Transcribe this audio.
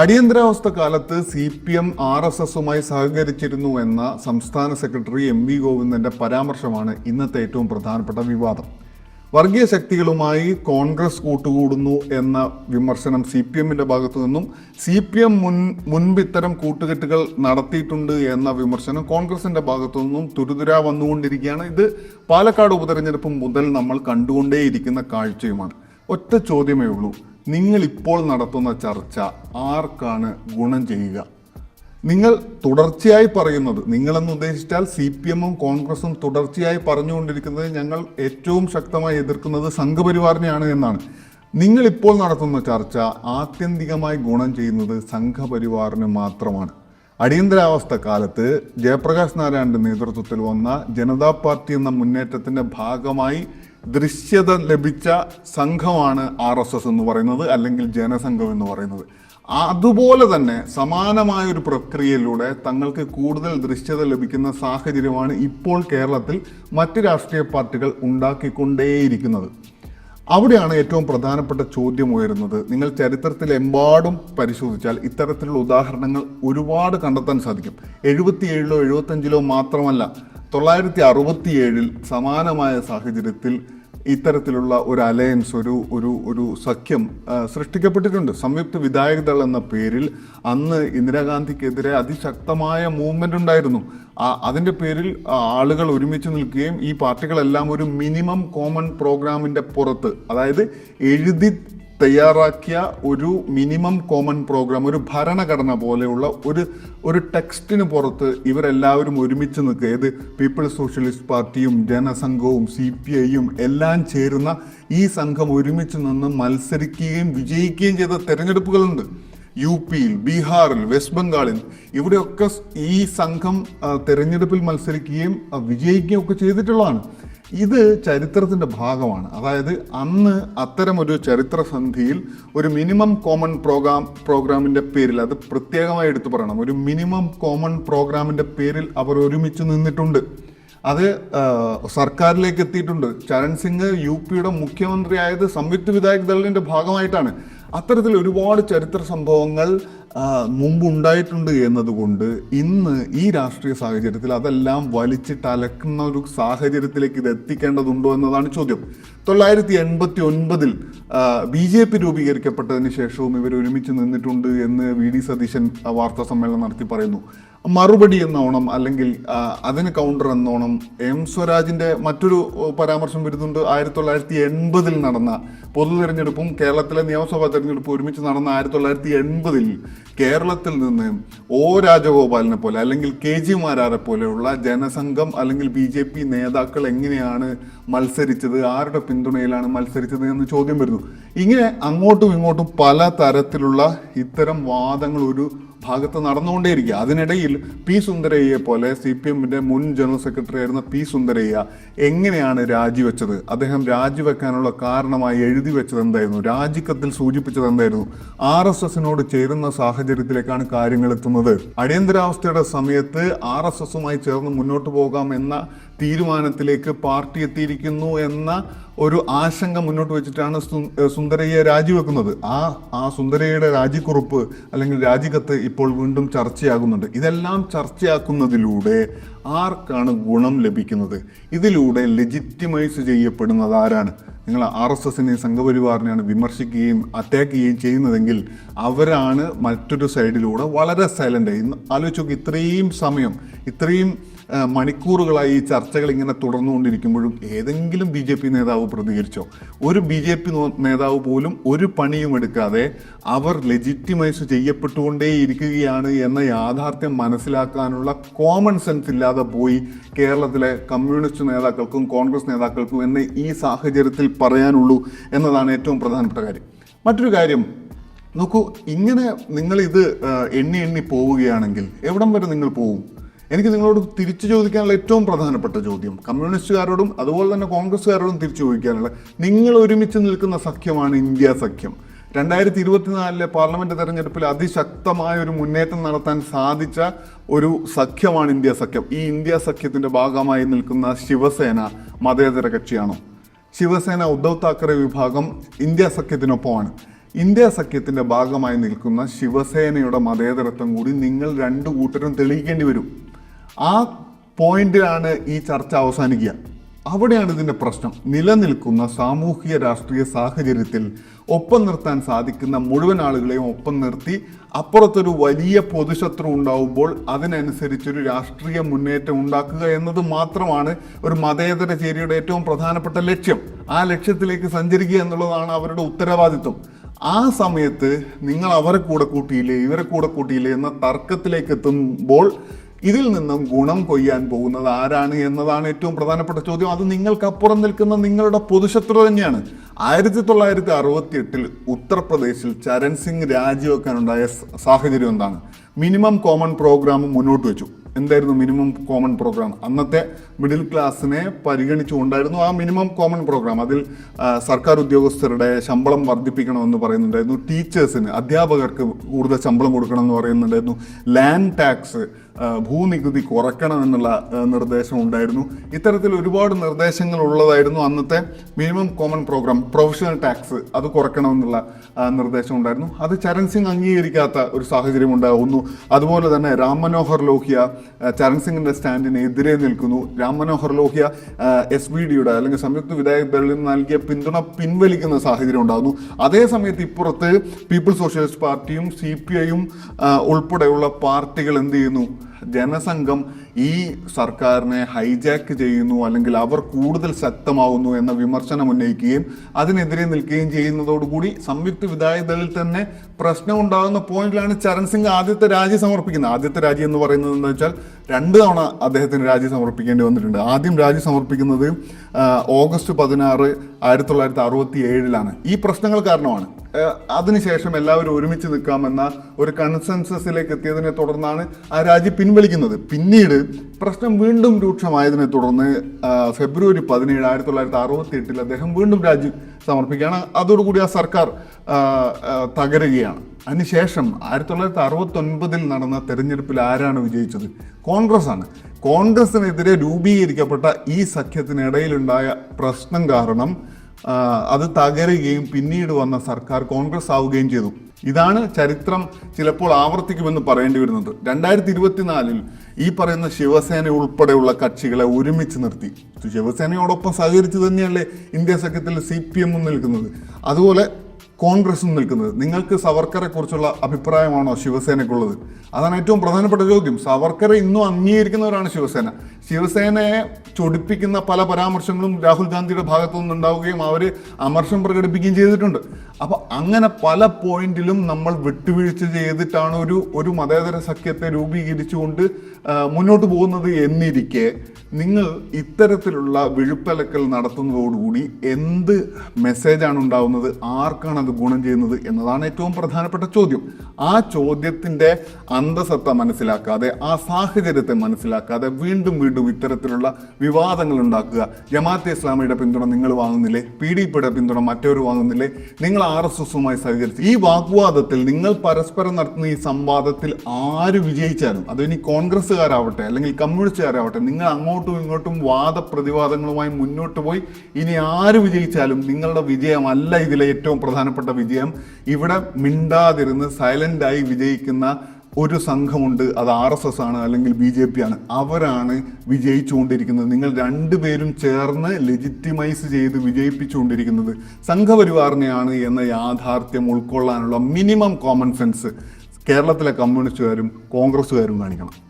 അടിയന്തരാവസ്ഥ കാലത്ത് C P M R S എസുമായി സഹകരിച്ചിരുന്നു എന്ന സംസ്ഥാന സെക്രട്ടറി എം വി ഗോവിന്ദന്റെ പരാമർശമാണ് ഇന്നത്തെ ഏറ്റവും പ്രധാനപ്പെട്ട വിവാദം. വർഗീയ ശക്തികളുമായി കോൺഗ്രസ് കൂട്ടുകൂടുന്നു എന്ന വിമർശനം സി പി എമ്മിന്റെ ഭാഗത്തു നിന്നും സി പി എം മുൻ മുൻപ് ഇത്തരം കൂട്ടുകെട്ടുകൾ നടത്തിയിട്ടുണ്ട് എന്ന വിമർശനം കോൺഗ്രസിന്റെ ഭാഗത്തു നിന്നും തുരുതുരാ വന്നുകൊണ്ടിരിക്കുകയാണ്. ഇത് പാലക്കാട് ഉപതെരഞ്ഞെടുപ്പ് മുതൽ നമ്മൾ കണ്ടുകൊണ്ടേയിരിക്കുന്ന കാഴ്ചയുമാണ്. ഒറ്റ ചോദ്യമേ ഉള്ളൂ. നിങ്ങൾ ഇപ്പോൾ നടത്തുന്ന ചർച്ച ആർക്കാണ് ഗുണം ചെയ്യുക? നിങ്ങൾ തുടർച്ചയായി പറയുന്നത് നിങ്ങളെന്ന് ഉദ്ദേശിച്ചാൽ സി പി എമ്മും കോൺഗ്രസും തുടർച്ചയായി പറഞ്ഞുകൊണ്ടിരിക്കുന്നത് ഞങ്ങൾ ഏറ്റവും ശക്തമായി എതിർക്കുന്നത് സംഘപരിവാറിനെയാണ് എന്നാണ്. നിങ്ങളിപ്പോൾ നടത്തുന്ന ചർച്ച ആത്യന്തികമായി ഗുണം ചെയ്യുന്നത് സംഘപരിവാറിന് മാത്രമാണ്. അടിയന്തരാവസ്ഥ കാലത്ത് ജയപ്രകാശ് നാരായണന്റെ നേതൃത്വത്തിൽ വന്ന ജനതാ പാർട്ടി എന്ന മുന്നേറ്റത്തിന്റെ ഭാഗമായി ദൃശ്യത ലഭിച്ച സംഘമാണ് ആർ എസ് എസ് എന്ന് പറയുന്നത് അല്ലെങ്കിൽ ജനസംഘം എന്ന് പറയുന്നത്. അതുപോലെ തന്നെ സമാനമായ ഒരു പ്രക്രിയയിലൂടെ തങ്ങൾക്ക് കൂടുതൽ ദൃശ്യത ലഭിക്കുന്ന സാഹചര്യമാണ് ഇപ്പോൾ കേരളത്തിൽ മറ്റ് രാഷ്ട്രീയ പാർട്ടികൾ ഉണ്ടാക്കിക്കൊണ്ടേയിരിക്കുന്നത്. അവിടെയാണ് ഏറ്റവും പ്രധാനപ്പെട്ട ചോദ്യം ഉയരുന്നത്. നിങ്ങൾ ചരിത്രത്തിലെമ്പാടും പരിശോധിച്ചാൽ ഇത്തരത്തിലുള്ള ഉദാഹരണങ്ങൾ ഒരുപാട് കണ്ടെത്താൻ സാധിക്കും. എഴുപത്തിയേഴിലോ എഴുപത്തഞ്ചിലോ മാത്രമല്ല തൊള്ളായിരത്തി അറുപത്തിയേഴിൽ സമാനമായ സാഹചര്യത്തിൽ ഇത്തരത്തിലുള്ള ഒരു അലയൻസ് ഒരു ഒരു ഒരു സഖ്യം സൃഷ്ടിക്കപ്പെട്ടിട്ടുണ്ട്. സംയുക്ത വിധായക ദൾ എന്ന പേരിൽ അന്ന് ഇന്ദിരാഗാന്ധിക്കെതിരെ അതിശക്തമായ മൂവ്മെന്റ് ഉണ്ടായിരുന്നു. അതിന്റെ പേരിൽ ആളുകൾ ഒരുമിച്ച് നിൽക്കുകയും ഈ പാർട്ടികളെല്ലാം ഒരു മിനിമം കോമൺ പ്രോഗ്രാമിന്റെ പുറത്ത് അതായത് എഴുതി തയ്യാറാക്കിയ ഒരു മിനിമം കോമൺ പ്രോഗ്രാം ഒരു ഭരണഘടന പോലെയുള്ള ഒരു ഒരു ടെക്സ്റ്റിന് പുറത്ത് ഇവരെല്ലാവരും ഒരുമിച്ച് നിൽക്കുക. ഏത് പീപ്പിൾസ് സോഷ്യലിസ്റ്റ് പാർട്ടിയും ജനസംഘവും സി പി ഐയും എല്ലാം ചേരുന്ന ഈ സംഘം ഒരുമിച്ച് നിന്ന് മത്സരിക്കുകയും വിജയിക്കുകയും ചെയ്ത തെരഞ്ഞെടുപ്പുകളുണ്ട്. യു പിയിൽ ബീഹാറിൽ വെസ്റ്റ് ബംഗാളിൽ. ഇവിടെയൊക്കെ ഈ സംഘം തെരഞ്ഞെടുപ്പിൽ മത്സരിക്കുകയും വിജയിക്കുകയും ഒക്കെ ചെയ്തിട്ടുള്ളതാണ്. ഇത് ചരിത്രത്തിന്റെ ഭാഗമാണ്. അതായത് അന്ന് അത്തരമൊരു ചരിത്ര സന്ധിയിൽ ഒരു മിനിമം കോമൺ പ്രോഗ്രാം പ്രോഗ്രാമിന്റെ പേരിൽ അത് പ്രത്യേകമായി എടുത്തു പറയണം. ഒരു മിനിമം കോമൺ പ്രോഗ്രാമിന്റെ പേരിൽ അവർ ഒരുമിച്ച് നിന്നിട്ടുണ്ട്. അത് സർക്കാരിലേക്ക് എത്തിയിട്ടുണ്ട്. ചരൺ സിംഗ് യു പിയുടെ മുഖ്യമന്ത്രിയായത് സംയുക്ത വിധായക് ദളിന്റെ ഭാഗമായിട്ടാണ്. അത്തരത്തിൽ ഒരുപാട് ചരിത്ര സംഭവങ്ങൾ മുമ്പുണ്ടായിട്ടുണ്ട് എന്നതുകൊണ്ട് ഇന്ന് ഈ രാഷ്ട്രീയ സാഹചര്യത്തിൽ അതെല്ലാം വലിച്ചിട്ട് അലക്കുന്ന ഒരു സാഹചര്യത്തിലേക്ക് ഇത് എത്തിക്കേണ്ടതുണ്ടോ എന്നതാണ് ചോദ്യം. തൊള്ളായിരത്തി എൺപത്തി ഒൻപതിൽ ബി ജെ പി രൂപീകരിക്കപ്പെട്ടതിന് ശേഷവും ഇവർ ഒരുമിച്ച് നിന്നിട്ടുണ്ട് എന്ന് വി ഡി സതീശൻ വാർത്താ സമ്മേളനം നടത്തി പറയുന്നു. മറുപടി എന്നോണം അല്ലെങ്കിൽ അതിന് കൗണ്ടർ എന്നോണം. എം സ്വരാജിന്റെ മറ്റൊരു പരാമർശം വരുന്നുണ്ട്. ആയിരത്തി തൊള്ളായിരത്തി എൺപതിൽ നടന്ന പൊതു തിരഞ്ഞെടുപ്പും കേരളത്തിലെ നിയമസഭാ തെരഞ്ഞെടുപ്പും ഒരുമിച്ച് നടന്ന ആയിരത്തി തൊള്ളായിരത്തി എൺപതിൽ കേരളത്തിൽ നിന്ന് ഒ. രാജഗോപാലിനെ പോലെ അല്ലെങ്കിൽ കെ. ജി. മാരാരെ പോലെയുള്ള ജനസംഘം അല്ലെങ്കിൽ ബി. ജെ. പി നേതാക്കൾ എങ്ങനെയാണ് മത്സരിച്ചത്? ആരുടെ പിന്തുണയിലാണ് മത്സരിച്ചത് എന്ന് ചോദ്യം വരുന്നു. ഇങ്ങനെ അങ്ങോട്ടും ഇങ്ങോട്ടും പല തരത്തിലുള്ള ഇത്തരം വാദങ്ങൾ ഒരു ഭാഗത്ത് നടന്നുകൊണ്ടേയിരിക്കുക. അതിനിടയിൽ പി സുന്ദരയ്യെ പോലെ സി പി എമ്മിന്റെ മുൻ ജനറൽ സെക്രട്ടറി ആയിരുന്ന പി സുന്ദരയ്യ എങ്ങനെയാണ് രാജിവെച്ചത്? അദ്ദേഹം രാജിവെക്കാനുള്ള കാരണമായി എഴുതി വെച്ചത് എന്തായിരുന്നു? രാജിക്കത്തിൽ സൂചിപ്പിച്ചത് എന്തായിരുന്നു? ആർ എസ് എസിനോട് ചേരുന്ന സാഹചര്യത്തിലേക്കാണ് കാര്യങ്ങൾ എത്തുന്നത്. അടിയന്തരാവസ്ഥയുടെ സമയത്ത് ആർ എസ് എസുമായി ചേർന്ന് മുന്നോട്ട് പോകാം എന്ന തീരുമാനത്തിലേക്ക് പാർട്ടി എത്തിയിരിക്കുന്നു എന്ന ഒരു ആശങ്ക മുന്നോട്ട് വെച്ചിട്ടാണ് സുന്ദരയെ രാജിവെക്കുന്നത്. ആ ആ സുന്ദരയുടെ രാജിക്കുറിപ്പ് അല്ലെങ്കിൽ രാജിക്കത്ത് ഇപ്പോൾ വീണ്ടും ചർച്ചയാകുന്നുണ്ട്. ഇതെല്ലാം ചർച്ചയാക്കുന്നതിലൂടെ ആർക്കാണ് ഗുണം ലഭിക്കുന്നത്? ഇതിലൂടെ ലെജിറ്റിമൈസ് ചെയ്യപ്പെടുന്നത് ആരാണ്? നിങ്ങൾ ആർ എസ് എസിനെയും സംഘപരിവാറിനെയാണ് വിമർശിക്കുകയും അറ്റാക്ക് ചെയ്യുകയും ചെയ്യുന്നതെങ്കിൽ അവരാണ് മറ്റൊരു സൈഡിലൂടെ വളരെ സൈലന്റ് ആയി. ആലോചിച്ച് നോക്കി ഇത്രയും സമയം ഇത്രയും മണിക്കൂറുകളായി ഈ ചർച്ചകൾ ഇങ്ങനെ തുടർന്നുകൊണ്ടിരിക്കുമ്പോഴും ഏതെങ്കിലും ബി ജെ പി നേതാവ് പ്രതികരിച്ചോ? ഒരു ബി ജെ പി നേതാവ് പോലും ഒരു പണിയും എടുക്കാതെ അവർ ലെജിറ്റിമൈസ് ചെയ്യപ്പെട്ടുകൊണ്ടേയിരിക്കുകയാണ് എന്ന യാഥാർത്ഥ്യം മനസ്സിലാക്കാനുള്ള കോമൺ സെൻസ് ഇല്ലാതെ പോയി കേരളത്തിലെ കമ്മ്യൂണിസ്റ്റ് നേതാക്കൾക്കും കോൺഗ്രസ് നേതാക്കൾക്കും എന്നെ ഈ സാഹചര്യത്തിൽ പറയാനുള്ളൂ എന്നതാണ് ഏറ്റവും പ്രധാനപ്പെട്ട കാര്യം. മറ്റൊരു കാര്യം നോക്കൂ ഇങ്ങനെ നിങ്ങളിത് എണ്ണി എണ്ണി പോവുകയാണെങ്കിൽ എവിടം വരെ നിങ്ങൾ പോവും? എനിക്ക് നിങ്ങളോട് തിരിച്ചു ചോദിക്കാനുള്ള ഏറ്റവും പ്രധാനപ്പെട്ട ചോദ്യം. കമ്മ്യൂണിസ്റ്റുകാരോടും അതുപോലെ തന്നെ കോൺഗ്രസ്സുകാരോടും തിരിച്ചു ചോദിക്കാനുള്ള നിങ്ങൾ ഒരുമിച്ച് നിൽക്കുന്ന സഖ്യമാണ് ഇന്ത്യ സഖ്യം. രണ്ടായിരത്തി ഇരുപത്തിനാലിലെ പാർലമെന്റ് തെരഞ്ഞെടുപ്പിൽ അതിശക്തമായ ഒരു മുന്നേറ്റം നടത്താൻ സാധിച്ച ഒരു സഖ്യമാണ് ഇന്ത്യ സഖ്യം. ഈ ഇന്ത്യ സഖ്യത്തിന്റെ ഭാഗമായി നിൽക്കുന്ന ശിവസേന മതേതര കക്ഷിയാണോ. ശിവസേന ഉദ്ധവ് താക്കറെ വിഭാഗം ഇന്ത്യ സഖ്യത്തിനൊപ്പമാണ്. ഇന്ത്യ സഖ്യത്തിന്റെ ഭാഗമായി നിൽക്കുന്ന ശിവസേനയുടെ മതേതരത്വം കൂടി നിങ്ങൾ രണ്ടു കൂട്ടരും തെളിയിക്കേണ്ടി വരും. ആ പോയിന്റിലാണ് ഈ ചർച്ച അവസാനിക്കുക. അവിടെയാണ് ഇതിന്റെ പ്രശ്നം. നിലനിൽക്കുന്ന സാമൂഹിക രാഷ്ട്രീയ സാഹചര്യത്തിൽ ഒപ്പം നിർത്താൻ സാധിക്കുന്ന മുഴുവൻ ആളുകളെയും ഒപ്പം നിർത്തി അപ്പുറത്തൊരു വലിയ പൊതുശത്രു ഉണ്ടാവുമ്പോൾ അതിനനുസരിച്ചൊരു രാഷ്ട്രീയ മുന്നേറ്റം ഉണ്ടാക്കുക എന്നത് മാത്രമാണ് ഒരു മതേതര ചേരിയുടെ ഏറ്റവും പ്രധാനപ്പെട്ട ലക്ഷ്യം. ആ ലക്ഷ്യത്തിലേക്ക് സഞ്ചരിക്കുക എന്നുള്ളതാണ് അവരുടെ ഉത്തരവാദിത്വം. ആ സമയത്ത് നിങ്ങൾ അവരെ കൂടെ കൂട്ടിയില്ലേ ഇവരെ കൂടെ കൂട്ടിയില്ലേ എന്ന തർക്കത്തിലേക്ക് എത്തുമ്പോൾ ഇതിൽ നിന്നും ഗുണം കൊയ്യാൻ പോകുന്നത് ആരാണ് എന്നതാണ് ഏറ്റവും പ്രധാനപ്പെട്ട ചോദ്യം. അത് നിങ്ങൾക്കപ്പുറം നിൽക്കുന്ന നിങ്ങളുടെ പൊതുശത്രു തന്നെയാണ്. ആയിരത്തി തൊള്ളായിരത്തി അറുപത്തി എട്ടിൽ ഉത്തർപ്രദേശിൽ ചരൺ സിംഗ് രാജിവെക്കാനുണ്ടായ സാഹചര്യം എന്താണ്? മിനിമം കോമൺ പ്രോഗ്രാം മുന്നോട്ട് വെച്ചു. എന്തായിരുന്നു മിനിമം കോമൺ പ്രോഗ്രാം? അന്നത്തെ മിഡിൽ ക്ലാസ്സിനെ പരിഗണിച്ചുകൊണ്ടായിരുന്നു ആ മിനിമം കോമൺ പ്രോഗ്രാം. അതിൽ സർക്കാർ ഉദ്യോഗസ്ഥരുടെ ശമ്പളം വർദ്ധിപ്പിക്കണമെന്ന് പറയുന്നുണ്ടായിരുന്നു. ടീച്ചേഴ്സിന് അധ്യാപകർക്ക് കൂടുതൽ ശമ്പളം കൊടുക്കണമെന്ന് പറയുന്നുണ്ടായിരുന്നു. ലാൻഡ് ടാക്സ് ഭൂനികുതി കുറക്കണം എന്നുള്ള നിർദ്ദേശം ഉണ്ടായിരുന്നു. ഇത്തരത്തിൽ ഒരുപാട് നിർദ്ദേശങ്ങൾ ഉള്ളതായിരുന്നു അന്നത്തെ minimum common programme professional tax അത് കുറയ്ക്കണമെന്നുള്ള ആ, നിർദ്ദേശം ഉണ്ടായിരുന്നു. അത് ചരൺ സിംഗ് അംഗീകരിക്കാത്ത ഒരു സാഹചര്യം ഉണ്ടാകുന്നു അതുപോലെ തന്നെ രാം മനോഹർ ലോഹ്യ ചരൺ സിംഗിന്റെ സ്റ്റാൻഡിന് എതിരെ നിൽക്കുന്നു. രാം മനോഹർ ലോഹ്യ എസ് ബി ഡിയുടെ അല്ലെങ്കിൽ സംയുക്ത വിധായക് ദളിൽ നിന്ന് നൽകിയ പിന്തുണ പിൻവലിക്കുന്ന സാഹചര്യം ഉണ്ടാകുന്നു അതേസമയത്ത് ഇപ്പുറത്ത് പീപ്പിൾസ് സോഷ്യലിസ്റ്റ് പാർട്ടിയും സി പി ഐയും ഉൾപ്പെടെയുള്ള പാർട്ടികൾ എന്ത് ചെയ്യുന്നു? ജനസംഘം ഈ സർക്കാരിനെ ഹൈജാക്ക് ചെയ്യുന്നു അല്ലെങ്കിൽ അവർ കൂടുതൽ ശക്തമാവുന്നു എന്ന വിമർശനം ഉന്നയിക്കുകയും അതിനെതിരെ നിൽക്കുകയും ചെയ്യുന്നതോടുകൂടി സംയുക്ത വിധായകതയിൽ തന്നെ പ്രശ്നം ഉണ്ടാകുന്ന പോയിന്റിലാണ് ചരൺ സിംഗ് ആദ്യത്തെ രാജി സമർപ്പിക്കുന്നത്. ആദ്യത്തെ രാജി എന്ന് പറയുന്നത് എന്താ വെച്ചാൽ രണ്ട് തവണ അദ്ദേഹത്തിന് രാജി സമർപ്പിക്കേണ്ടി വന്നിട്ടുണ്ട്. ആദ്യം രാജി സമർപ്പിക്കുന്നത് ഓഗസ്റ്റ് പതിനാറ് ആയിരത്തി തൊള്ളായിരത്തി അറുപത്തി ഏഴിലാണ് ഈ പ്രശ്നങ്ങൾ കാരണമാണ്. അതിനുശേഷം എല്ലാവരും ഒരുമിച്ച് നിൽക്കാമെന്ന ഒരു കൺസെൻസസിലേക്ക് എത്തിയതിനെ തുടർന്നാണ് ആ രാജി പിൻവലിക്കുന്നത്. പിന്നീട് പ്രശ്നം വീണ്ടും രൂക്ഷമായതിനെ തുടർന്ന് ഫെബ്രുവരി പതിനേഴ് ആയിരത്തി തൊള്ളായിരത്തി അറുപത്തി എട്ടിൽ അദ്ദേഹം വീണ്ടും രാജി സമർപ്പിക്കുകയാണ്. അതോടുകൂടി ആ സർക്കാർ തകരുകയാണ്. അതിനുശേഷം ആയിരത്തി തൊള്ളായിരത്തി അറുപത്തി ഒൻപതിൽ നടന്ന തെരഞ്ഞെടുപ്പിൽ ആരാണ് വിജയിച്ചത്? കോൺഗ്രസ് ആണ് കോൺഗ്രസിനെതിരെ രൂപീകരിക്കപ്പെട്ട ഈ സഖ്യത്തിനിടയിലുണ്ടായ പ്രശ്നം കാരണം അത് തകരുകയും പിന്നീട് വന്ന സർക്കാർ കോൺഗ്രസ് ആവുകയും ചെയ്തു. ഇതാണ് ചരിത്രം ചിലപ്പോൾ ആവർത്തിക്കുമെന്ന് പറയേണ്ടി വരുന്നത്. രണ്ടായിരത്തി ഇരുപത്തിനാലിൽ ഈ പറയുന്ന ശിവസേന ഉൾപ്പെടെയുള്ള കക്ഷികളെ ഒരുമിച്ച് നിർത്തി. ശിവസേനയോടൊപ്പം സഹകരിച്ച് തന്നെയല്ലേ ഇന്ത്യ സഖ്യത്തിൽ സി പി എമ്മും നിൽക്കുന്നത്? അതുപോലെ കോൺഗ്രസും നിൽക്കുന്നത്. നിങ്ങൾക്ക് സവർക്കറെ കുറിച്ചുള്ള അഭിപ്രായമാണോ ശിവസേനയ്ക്കുള്ളത് അതാണ് ഏറ്റവും പ്രധാനപ്പെട്ട ചോദ്യം. സവർക്കറെ ഇന്നും അംഗീകരിക്കുന്നവരാണ് ശിവസേന. ശിവസേനയെ ചൊടിപ്പിക്കുന്ന പല പരാമർശങ്ങളും രാഹുൽ ഗാന്ധിയുടെ ഭാഗത്തു നിന്നുണ്ടാവുകയും അവർ അമർഷം പ്രകടിപ്പിക്കുകയും ചെയ്തിട്ടുണ്ട്. അപ്പോൾ അങ്ങനെ പല പോയിന്റിലും നമ്മൾ വിട്ടുവീഴ്ച ചെയ്തിട്ടാണ് ഒരു ഒരു മതേതര സഖ്യത്തെ രൂപീകരിച്ചുകൊണ്ട് മുന്നോട്ട് പോകുന്നത് എന്നിരിക്കെ നിങ്ങൾ ഇത്തരത്തിലുള്ള വിഴുപ്പലക്കൽ നടത്തുന്നതോടുകൂടി എന്ത് മെസ്സേജാണ് ഉണ്ടാവുന്നത്? ആർക്കാണ് അത് ഗുണം ചെയ്യുന്നത് എന്നതാണ് ഏറ്റവും പ്രധാനപ്പെട്ട ചോദ്യം. ആ ചോദ്യത്തിന്റെ അന്തസത്ത മനസ്സിലാക്കാതെ ആ സാഹചര്യത്തെ മനസ്സിലാക്കാതെ വീണ്ടും വീണ്ടും ഇത്തരത്തിലുള്ള വിവാദങ്ങൾ ഉണ്ടാക്കുക. ജമാഅത്തെ ഇസ്ലാമിയുടെ പിന്തുണ നിങ്ങൾ വാങ്ങുന്നില്ലേ? പി ഡി പിയുടെ പിന്തുണ മറ്റവർ വാങ്ങുന്നില്ലേ? നിങ്ങൾ ആർ എസ് എസുമായി സഹകരിച്ച് ഈ വാഗ്വാദത്തിൽ നിങ്ങൾ പരസ്പരം നടത്തുന്ന ഈ സംവാദത്തിൽ ആര് വിജയിച്ചാലും അത് ഇനി കോൺഗ്രസ്സുകാരാവട്ടെ അല്ലെങ്കിൽ കമ്മ്യൂണിസ്റ്റുകാരാവട്ടെ നിങ്ങൾ അങ്ങോട്ടും ഇങ്ങോട്ടും വാദപ്രതിവാദങ്ങളുമായി മുന്നോട്ട് പോയി ഇനി ആര് വിജയിച്ചാലും നിങ്ങളുടെ വിജയമല്ല ഇതിലെ ഏറ്റവും പ്രധാനപ്പെട്ട വിജയം ഇവിടെ മിണ്ടാതിരുന്ന് സൈലന്റായി വിജയിക്കുന്ന ഒരു സംഘമുണ്ട്. അത് ആർ എസ് എസ് ആണ് അല്ലെങ്കിൽ ബി ജെ പി ആണ്. അവരാണ് വിജയിച്ചുകൊണ്ടിരിക്കുന്നത്. നിങ്ങൾ രണ്ടുപേരും ചേർന്ന് ലെജിറ്റിമൈസ് ചെയ്ത് വിജയിപ്പിച്ചുകൊണ്ടിരിക്കുന്നത്. സംഘപരിവാറിനെയാണ് എന്ന യാഥാർത്ഥ്യം ഉൾക്കൊള്ളാനുള്ള മിനിമം കോമൺ സെൻസ് കേരളത്തിലെ കമ്മ്യൂണിസ്റ്റുകാരും കോൺഗ്രസ്സുകാരും കാണിക്കണം.